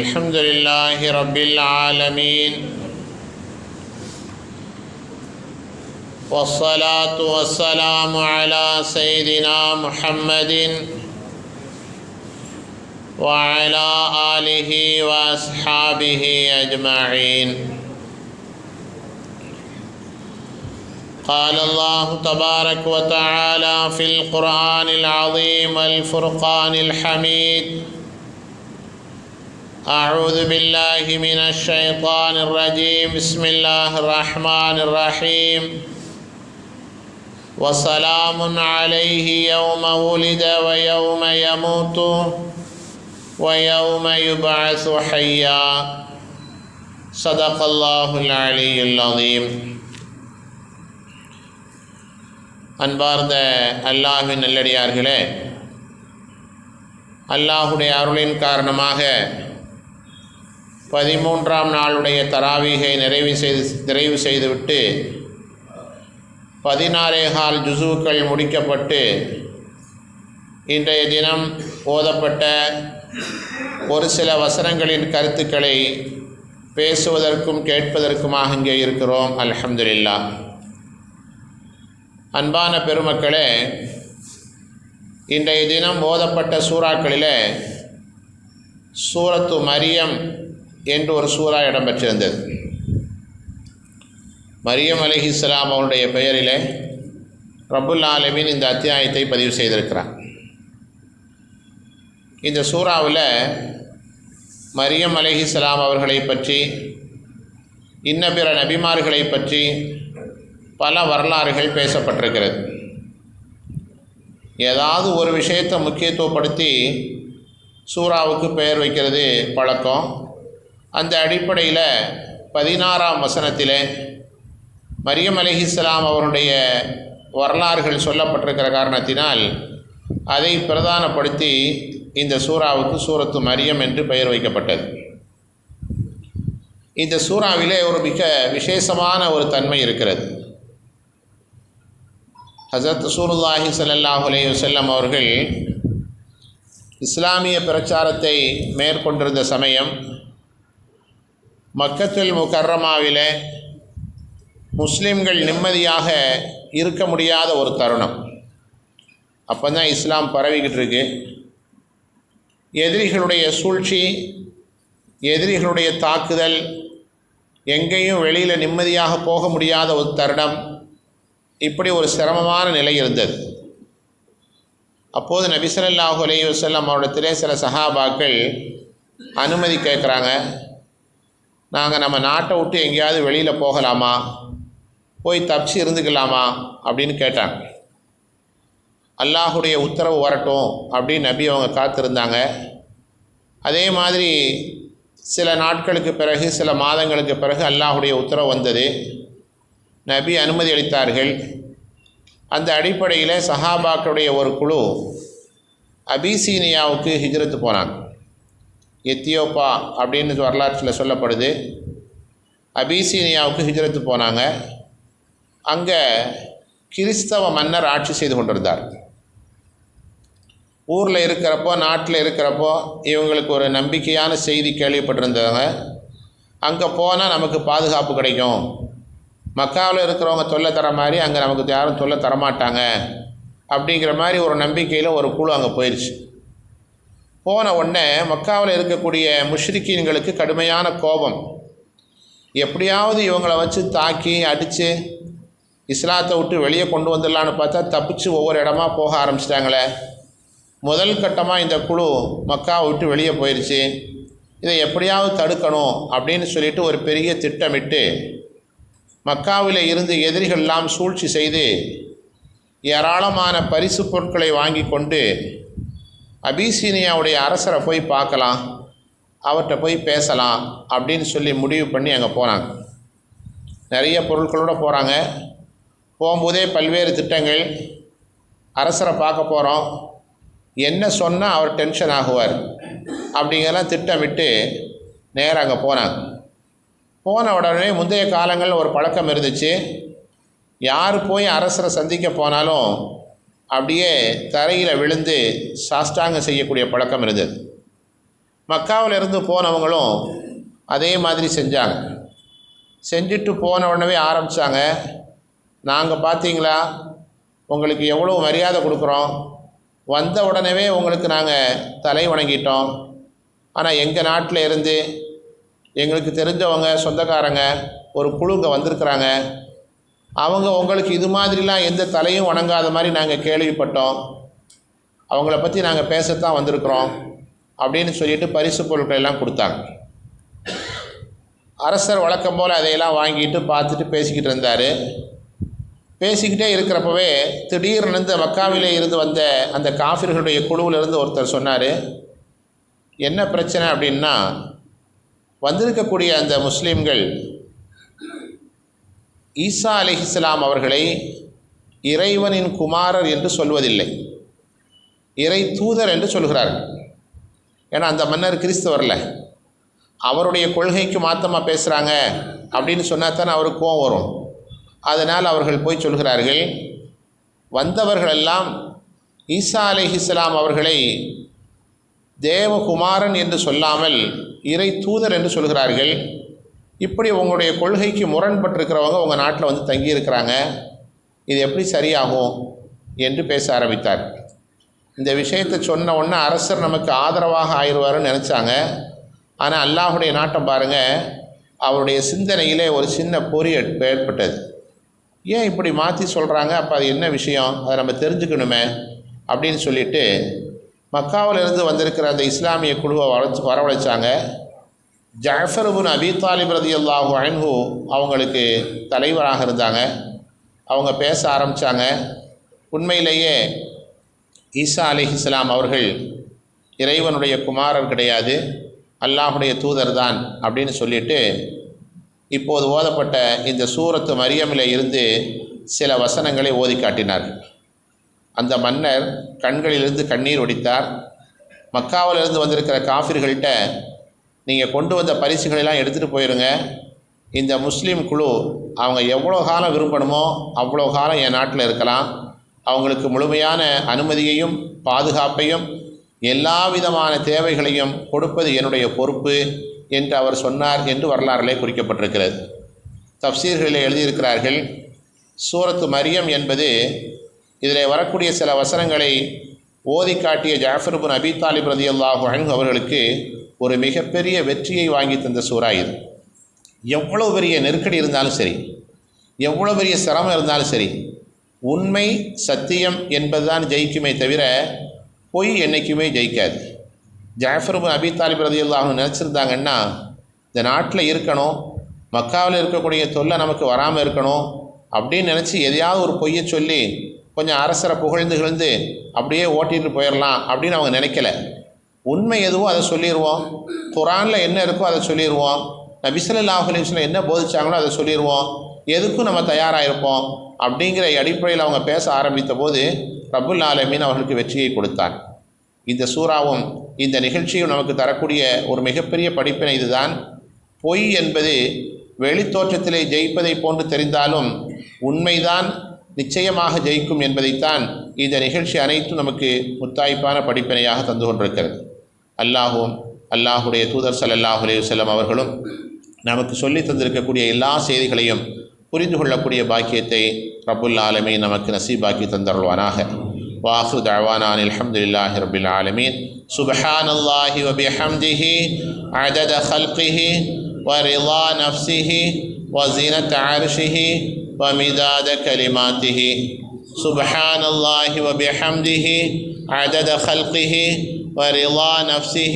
الحمد لله رب العالمين والصلاة والسلام على سيدنا محمد وعلى آله وأصحابه أجمعين. قال الله تبارك وتعالى في القرآن العظيم الفرقان الحميد أعوذ بالله من الشيطان الرجيم بسم الله الرحمن الرحيم وسلام عليه يوم ولد ويوم يموت ويوم يبعث حيا صدق الله العلي العظيم அன்பார்ந்த அல்லாஹின் நல்லடியார்களே அல்லாஹுடைய அருளின் காரணமாக பதிமூன்றாம் நாளுடைய தராவீகை நிறைவு செய்து நிறைவு செய்துவிட்டு பதினாறே கால் ஜுசுக்கள் முடிக்கப்பட்டு இன்றைய தினம் ஓதப்பட்ட ஒரு சில வசனங்களின் கருத்துக்களை பேசுவதற்கும் கேட்பதற்குமாக இங்கே இருக்கிறோம். அலமதுல்லா அன்பான பெருமக்களே இன்றைய தினம் ஓதப்பட்ட சூறாக்களில் சூரத்து மரியம் என்று ஒரு சூறா இடம்பெற்றிருந்தது. மரியம் அலிஹிஸ்லாம் அவருடைய பெயரிலே ரபுல் ஆலமின் இந்த அத்தியாயத்தை பதிவு செய்திருக்கிறார் இந்த சூறாவில் மரியம் அலிஹிஸ்லாம் அவர்களை பற்றி இன்ன பிற நபிமார்களை பற்றி பல வரலாறுகள் பேசப்பட்டிருக்கிறது. ஏதாவது ஒரு விஷயத்தை முக்கியத்துவப்படுத்தி சூறாவுக்கு பெயர் வைக்கிறது பழக்கம். அந்த அடிப்படையில் பதினாறாம் வசனத்தில் மரியம் அலிஹிஸ்லாம் அவருடைய வரலாறுகள் சொல்லப்பட்டிருக்கிற காரணத்தினால் அதை பிரதானப்படுத்தி இந்த சூறாவுக்கு சூரத்து மரியம் என்று பெயர் வைக்கப்பட்டது. இந்த சூறாவிலே ஒரு மிக விசேஷமான ஒரு தன்மை இருக்கிறது. ஹசரத் சூருல்லாஹி சல்லாஹ் அலைய வல்லம் அவர்கள் இஸ்லாமிய பிரச்சாரத்தை மேற்கொண்டிருந்த சமயம் மக்கத்தில் முக்கர்ரமாவிலே முஸ்லீம்கள் நிம்மதியாக இருக்க முடியாத ஒரு தருணம். அப்போ தான் இஸ்லாம் பரவிக்கிட்டு இருக்கு எதிரிகளுடைய சூழ்ச்சி எதிரிகளுடைய தாக்குதல் எங்கேயும் வெளியில் நிம்மதியாக போக முடியாத ஒரு தருணம் இப்படி ஒரு சிரமமான நிலை இருந்தது. அப்போது நபிசல்லாஹு அலி அவரிடத்திலே சில சஹாபாக்கள் அனுமதி கேட்குறாங்க. நாங்கள் நம்ம நாட்டை விட்டு எங்கேயாவது வெளியில் போகலாமா? போய் தப்பிச்சு இருந்துக்கலாமா? அப்படின்னு கேட்டாங்க. அல்லாஹுடைய உத்தரவு வரட்டும் அப்படின்னு நபி அவங்க காத்திருந்தாங்க. அதே மாதிரி சில நாட்களுக்கு பிறகு சில மாதங்களுக்கு பிறகு அல்லாஹுடைய உத்தரவு வந்தது. நபி அனுமதி அளித்தார்கள். அந்த அடிப்படையில் சஹாபாக்களுடைய ஒரு குழு அபிசீனியாவுக்கு ஹிஜ்ரத்து போனாங்க. எத்தியோப்பா அப்படின்னு வரலாற்றில் சொல்லப்படுது. அபிசீனியாவுக்கு ஹிஜரத்து போனாங்க. அங்கே கிறிஸ்தவ மன்னர் ஆட்சி செய்து கொண்டிருந்தார். ஊரில் இருக்கிறப்போ நாட்டில் இருக்கிறப்போ இவங்களுக்கு ஒரு நம்பிக்கையான செய்தி கேள்விப்பட்டிருந்தாங்க அங்கே போனால் நமக்கு பாதுகாப்பு கிடைக்கும். மக்காவில் இருக்கிறவங்க தொல்லை தர மாதிரி அங்கே நமக்கு யாரும் தொல்லை தரமாட்டாங்க. அப்படிங்கிற மாதிரி ஒரு நம்பிக்கையில் ஒரு குழு அங்கே போயிடுச்சு போன உடனே மக்காவில் இருக்கக்கூடிய முஷ்ரிக்கீன்களுக்கு கடுமையான கோபம். எப்படியாவது இவங்களை வச்சு தாக்கி அடித்து இஸ்லாத்தை விட்டு வெளியே கொண்டு வந்துடலான்னு பார்த்தா தப்பிச்சு ஒவ்வொரு இடமா போக ஆரம்பிச்சிட்டாங்களே. முதல் கட்டமாக இந்த குழு மக்காவை விட்டு வெளியே போயிடுச்சு இதை எப்படியாவது தடுக்கணும் அப்படின்னு சொல்லிட்டு ஒரு பெரிய திட்டமிட்டு மக்காவில் இருந்து எதிரிகள்லாம் சூழ்ச்சி செய்து ஏராளமான பரிசு பொருட்களை வாங்கி கொண்டு அபிசீனியாவுடைய அரசரை போய் பார்க்கலாம் அவர்கிட்ட போய் பேசலாம் அப்படின்னு சொல்லி முடிவு பண்ணி அங்கே போனாங்க நிறைய பொருட்களோடு போகிறாங்க போகும்போதே பல்வேறு திட்டங்கள். அரசரை பார்க்க போகிறோம் என்ன சொன்னால் அவர் டென்ஷன் ஆகுவார் அப்படிங்கிறலாம் திட்டமிட்டு நேராக அங்கே போனாங்க போன உடனே முந்தைய காலங்களில் ஒரு பழக்கம் இருந்துச்சு. யார் போய் அரசரை சந்திக்க போனாலும் அப்படியே தரையில் விழுந்து சாஷ்டாங்கம் செய்யக்கூடிய பழக்கம் இருந்தது. மக்காவில் இருந்து போனவங்களும் அதே மாதிரி செஞ்சாங்க. செஞ்சுட்டு போன உடனே ஆரம்பித்தாங்க நாங்கள் பார்த்தீங்களா உங்களுக்கு எவ்வளோ மரியாதை கொடுக்குறோம்? வந்த உடனே உங்களுக்கு நாங்கள் தலை வணங்கிட்டோம். ஆனால் எங்கள் நாட்டில் இருந்து எங்களுக்கு தெரிஞ்சவங்க சொந்தக்காரங்க ஒரு குழுங்க வந்திருக்கிறாங்க. அவங்க உங்களுக்கு இது மாதிரிலாம் எந்த தலையும் வணங்காத மாதிரி நாங்கள் கேள்விப்பட்டோம். அவங்கள பற்றி நாங்கள் பேசத்தான் வந்திருக்கிறோம் அப்படின்னு சொல்லிட்டு பரிசு பொருட்கள் எல்லாம் கொடுத்தாங்க. அரசர் வழக்கம் போல் அதையெல்லாம் வாங்கிட்டு பார்த்துட்டு பேசிக்கிட்டு இருந்தார். பேசிக்கிட்டே இருக்கிறப்பவே திடீர்னு இந்த மக்காவிலே இருந்து வந்த அந்த காஃபிர்களுடைய குழுவில் இருந்து ஒருத்தர் சொன்னார் என்ன பிரச்சனை? அப்படின்னா வந்திருக்கக்கூடிய அந்த முஸ்லீம்கள் ஈசா அலிஹிஸ்லாம் அவர்களை இறைவனின் குமாரர் என்று சொல்வதில்லை. இறை தூதர் என்று சொல்கிறார்கள். ஏன்னா அந்த மன்னர் கிறிஸ்தவரில். அவருடைய கொள்கைக்கு மாத்தமாக பேசுகிறாங்க அப்படின்னு சொன்னால் தான் அவருக்கு கோவம் வரும். அதனால் அவர்கள் போய் சொல்கிறார்கள் வந்தவர்களெல்லாம் ஈசா அலிஹிஸ்லாம் அவர்களை தேவகுமாரன் என்று சொல்லாமல் இறை தூதர் என்று சொல்கிறார்கள். இப்படி உங்களுடைய கொள்கைக்கு முரண்பட்டிருக்கிறவங்க உங்கள் நாட்டில் வந்து தங்கியிருக்கிறாங்க. இது எப்படி சரியாகும்? என்று பேச ஆரம்பித்தார். இந்த விஷயத்தை சொன்ன உடனே அரசர் நமக்கு ஆதரவாக ஆயிடுவாருன்னு நினச்சாங்க. ஆனால் அல்லாஹுடைய நாட்டம் பாருங்கள் அவருடைய சிந்தனையிலே ஒரு சின்ன பொறி ஏற்பட்டது. ஏன் இப்படி மாற்றி சொல்கிறாங்க அப்போ அது என்ன விஷயம்? அதை நம்ம தெரிஞ்சுக்கணுமே அப்படின்னு சொல்லிட்டு மக்காவிலிருந்து வந்திருக்கிற அந்த இஸ்லாமிய குழுவை வளர்ச்சி வரவழைச்சாங்க. ஜாஃபர் அபி தாலிப் ரதியல்லாஹு அன்ஹு அவங்களுக்கு தலைவராக இருந்தாங்க. அவங்க பேச ஆரம்பித்தாங்க உண்மையிலேயே ஈசா அலிஹிஸ்லாம் அவர்கள் இறைவனுடைய குமாரர் கிடையாது. அல்லாஹுடைய தூதர் தான் அப்படின்னு சொல்லிட்டு இப்போது ஓதப்பட்ட இந்த சூரத்து மரியமில் இருந்து சில வசனங்களை ஓதி காட்டினார்கள். அந்த மன்னர் கண்களிலிருந்து கண்ணீர் ஒடித்தார். மக்காவிலிருந்து வந்திருக்கிற காஃபிர்கள்ட்ட நீங்கள் கொண்டு வந்த பரிசுகளெல்லாம் எடுத்துகிட்டு போயிருங்க. இந்த முஸ்லீம் குழு அவங்க எவ்வளோ காலம் விரும்பணுமோ அவ்வளோ காலம் என் நாட்டில் இருக்கலாம். அவங்களுக்கு முழுமையான அனுமதியையும் பாதுகாப்பையும் எல்லா விதமான தேவைகளையும் கொடுப்பது என்னுடைய பொறுப்பு என்று அவர் சொன்னார் என்று வரலாறிலே குறிக்கப்பட்டிருக்கிறது. தப்சீர்களில் எழுதியிருக்கிறார்கள் சூரத்து மரியம் என்பது இதில் வரக்கூடிய சில வசனங்களை ஓதி காட்டிய ஜாஃபர் பின் அபி தாலிப் ரதியல்லாஹு அவர்களுக்கு ஒரு மிகப்பெரிய வெற்றியை வாங்கி தந்த சூறா இது. எவ்வளோ பெரிய நெருக்கடி இருந்தாலும் சரி எவ்வளோ பெரிய சிரமம் இருந்தாலும் சரி உண்மை சத்தியம் என்பதுதான் ஜெயிக்குமே தவிர பொய் என்றைக்குமே ஜெயிக்காது. ஜாஃபரும் அபிதாலி அபி தாலிப் நினச்சிருந்தாங்கன்னா இந்த நாட்டில் இருக்கணும் மக்காவில் இருக்கக்கூடிய தொல்லை நமக்கு வராமல் இருக்கணும் அப்படின்னு நினச்சி எதையாவது ஒரு பொய்யை சொல்லி கொஞ்சம் அரசரை புகழ்ந்து கிழந்து அப்படியே ஓட்டிகிட்டு போயிடலாம் அப்படின்னு அவங்க நினைக்கல. உண்மை எதுவோ அதை சொல்லிடுவோம் குரானில் என்ன இருக்கோ அதை சொல்லிடுவோம் நபிசல்லாஹ் அலிஸ்லாம் என்ன போதிச்சாங்களோ அதை சொல்லிடுவோம் எதுக்கும் நம்ம தயாராக இருப்போம் அப்படிங்கிற அடிப்படையில் அவங்க பேச ஆரம்பித்த போது ரபுல் ஆலமீன் அவர்களுக்கு வெற்றியை கொடுத்தான் இந்த சூறாவும் இந்த நிகழ்ச்சியும் நமக்கு தரக்கூடிய ஒரு மிகப்பெரிய படிப்பினை இதுதான். பொய் என்பது வெளித்தோற்றத்திலே ஜெயிப்பதை போன்று தெரிந்தாலும் உண்மைதான் நிச்சயமாக ஜெயிக்கும் என்பதைத்தான் இந்த நிகழ்ச்சி அனைத்தும் நமக்கு முத்தாய்ப்பான படிப்பினையாக தந்து கொண்டிருக்கிறது. அல்லாஹும் அல்லாஹுடைய தூதர் ஸல்லல்லாஹு அலைஹி வஸல்லம் அவர்களும் நமக்கு சொல்லி தந்திருக்கக்கூடிய எல்லா செய்திகளையும் புரிந்து கொள்ளக்கூடிய பாக்கியத்தை ரப்புல் ஆலமீன் நமக்கு நசீபாக்கி தந்தருள்வானாக வாஹு தவானான் அல்ஹம்துலில்லாஹி ரபில் ஆலமீன் சுபஹானல்லாஹி வபிஹம்திஹி عدد خلقه ورضا نفسه وزنة عرشه ومداد كلماته سبحان الله وبحمده عدد خلقه ورضا نفسه